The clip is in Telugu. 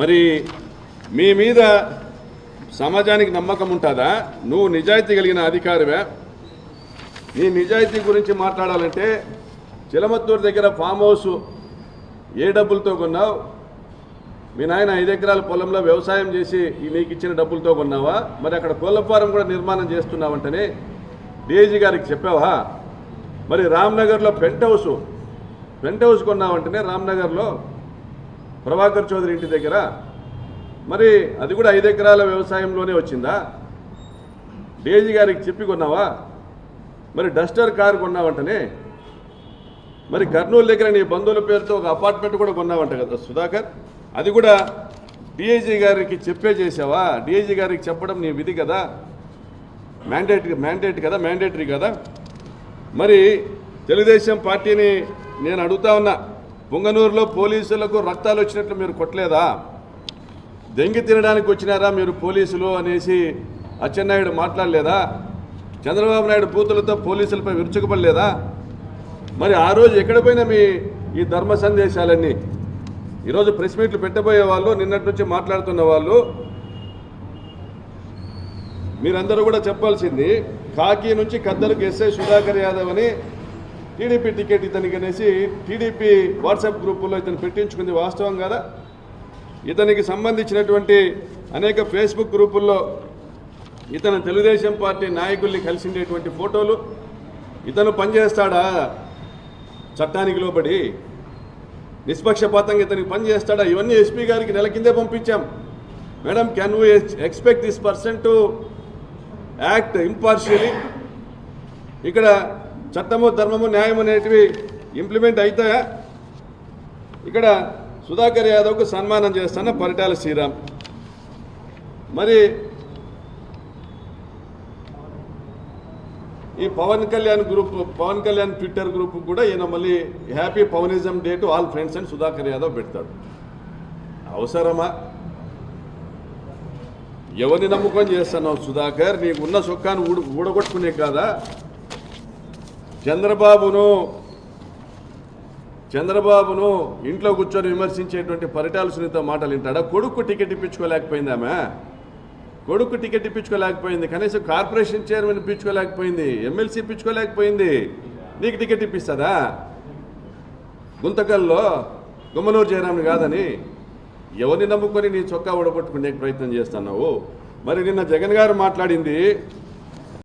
మరి మీ మీద సమాజానికి నమ్మకం ఉంటుందా? నువ్వు నిజాయితీ కలిగిన అధికారివే. నీ నిజాయితీ గురించి మాట్లాడాలంటే చిలమత్తూరు దగ్గర ఫామ్ హౌస్ ఏ డబ్బులతో కొన్నావు? మీ నాయన ఐదు ఎకరాల పొలంలో వ్యవసాయం చేసి నీకు ఇచ్చిన డబ్బులతో కొన్నావా? మరి అక్కడ కోళ్ళ ఫారం కూడా నిర్మాణం చేస్తున్నావంటనే డీఐజీ గారికి చెప్పావా? మరి రామ్నగర్లో పెంట్ హౌస్ పెంట్ హౌస్ కొన్నావంటనే రామ్నగర్లో ప్రభాకర్ చౌదరి ఇంటి దగ్గర? మరి అది కూడా ఐదు ఎకరాల వ్యవసాయంలోనే వచ్చిందా? డేజీ గారికి చెప్పి కొన్నావా? మరి డస్టర్ కారు కొన్నావంటనే? మరి కర్నూలు దగ్గర నీ బంధువుల పేరుతో ఒక అపార్ట్మెంట్ కూడా కొన్నావంట కదా సుధాకర్? అది కూడా డిఐజీ గారికి చెప్పే చేసావా డిఐజీ గారికి చెప్పడం నీ విధి కదా? మ్యాండేట్ మ్యాండేట్ కదా? మ్యాండేటరీ కదా? మరి తెలుగుదేశం పార్టీని నేను అడుగుతా ఉన్నా. పొంగనూరులో పోలీసులకు రక్తాలు వచ్చినట్లు మీరు కొట్టలేదా? దెంగి తినడానికి వచ్చినారా మీరు పోలీసులు అనేసి అచ్చెన్నాయుడు మాట్లాడలేదా? చంద్రబాబు నాయుడు పూతులతో పోలీసులపై విరుచుకుపడలేదా? మరి ఆ రోజు ఎక్కడ పోయినా మీ ఈ ధర్మ సందేశాలన్నీ? ఈరోజు ప్రెస్ మీట్లు పెట్టబోయే వాళ్ళు నిన్నటి నుంచి మాట్లాడుతున్న వాళ్ళు మీరందరూ కూడా చెప్పాల్సింది కాకి నుంచి కద్దలకు ఎస్ఐ సుధాకర్ యాదవ్ అని టీడీపీ టికెట్ ఇతనికి అనేసి టీడీపీ వాట్సాప్ గ్రూపుల్లో ఇతను పెట్టించుకుంది వాస్తవం కదా? ఇతనికి సంబంధించినటువంటి అనేక ఫేస్బుక్ గ్రూపుల్లో ఇతను తెలుగుదేశం పార్టీ నాయకుల్ని కలిసిండేటువంటి ఫోటోలు ఇతను పనిచేస్తాడా? చట్టానికి లోబడి నిష్పక్షపాతంగా ఇతనికి పనిచేస్తాడా? ఇవన్నీ ఎస్పీ గారికి నెల కిందే పంపించాం. Madam can we expect this person to act impartially ఇక్కడ చట్టము ధర్మము న్యాయం అనేటివి ఇంప్లిమెంట్ అవుతాయా ఇక్కడ సుధాకర్ యాదవ్కు సన్మానం చేస్తాను పరిటాల శ్రీరామ్. మరి ఈ Pawan Kalyan group Pawan Kalyan Twitter group కూడా ఈయన మళ్ళీ happy Pawanism day to all friends అని సుధాకర్ యాదవ్ పెడతాడు. అవసరమా? ఎవరిని నమ్ముకొని చేస్తున్నావు సుధాకర్? నీకున్న సొక్కాన్ని ఊడ ఊడగొట్టుకునే కాదా? చంద్రబాబును చంద్రబాబును ఇంట్లో కూర్చొని విమర్శించేటువంటి పరిటాల సునీత మాటలు వింటాడా? కొడుకు టికెట్ ఇప్పించుకోలేకపోయింది ఆమె. కొడుకు టికెట్ ఇప్పించుకోలేకపోయింది. కనీసం కార్పొరేషన్ చైర్మన్ ఇప్పించుకోలేకపోయింది. ఎమ్మెల్సీ ఇప్పించుకోలేకపోయింది. నీకు టికెట్ ఇప్పిస్తుందా గుంతకల్లో గుమ్మనూరు జయరాముని కాదని ఎవరిని నమ్ముకొని నీ చొక్కా ఊడగొట్టుకునే ప్రయత్నం చేస్తున్నావు? మరి నిన్న జగన్ గారు మాట్లాడింది